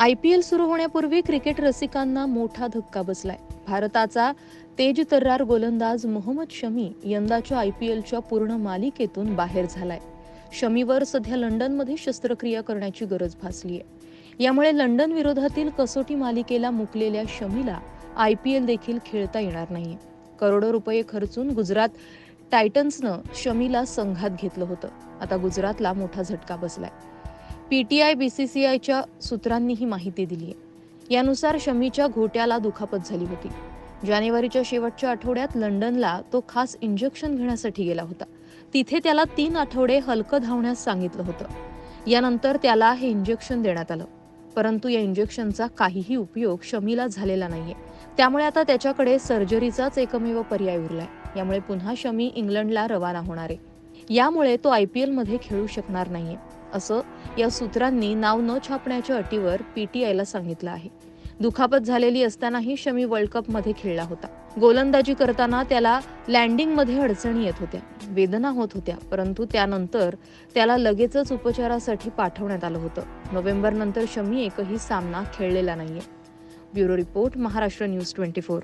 I P L सुरू होण्यापूर्वी cricket रसिकांना मोठा धक्का बसलाय. भारताचा तेज तर्रार गोलंदाज मोहम्मद शमी यंदाच्या आय पी एलच्या पूर्ण मालिकेतून बाहेर झालाय. शमीवर सध्या लंडनमध्ये शस्त्रक्रिया करण्याची गरज भासली आहे यामुळे लंडन विरोधातील कसोटी मालिकेला मुकलेल्या शमीला आय पी एल देखील खेळता येणार नाही करोडो रुपये खर्चून गुजरात टायटन्सनं शमीला संघात घेतलं होतं. आता गुजरातला मोठा झटका बसलाय. पीटीआय बीसीसीआयच्या सूत्रांनी ही माहिती दिली आहे. यानुसार शमीच्या घोट्याला दुखापत झाली होती. जानेवारीच्या शेवटच्या आठवड्यात लंडनला तो खास इंजेक्शन घेण्यासाठी गेला होता. तिथे त्याला तीन आठवडे हलकं धावण्यास सांगितलं होतं. यानंतर त्याला हे इंजेक्शन देण्यात आलं. परंतु या इंजेक्शनचा काहीही उपयोग शमीला झालेला नाहीये. त्यामुळे आता त्याच्याकडे सर्जरीचाच एकमेव पर्याय उरलाय. यामुळे पुन्हा शमी इंग्लंडला रवाना होणार आहे. यामुळे तो आय पी एलमध्ये खेळू शकणार नाहीये. असं या सूत्रांनी नाव न छापण्याच्या अटीवर पीटीआयला सांगितलं आहे. दुखापत झालेली असतानाही शमी वर्ल्ड कपमध्ये खेळला होता. गोलंदाजी करताना त्याला लँडिंगमध्ये अडचणी येत होत्या. वेदना होत होत्या परंतु त्यानंतर त्याला लगेचच उपचारासाठी पाठवण्यात आलं होतं. नोव्हेंबर नंतर शमी एकही सामना खेळलेला नाहीये. Bureau report Maharashtra news twenty four.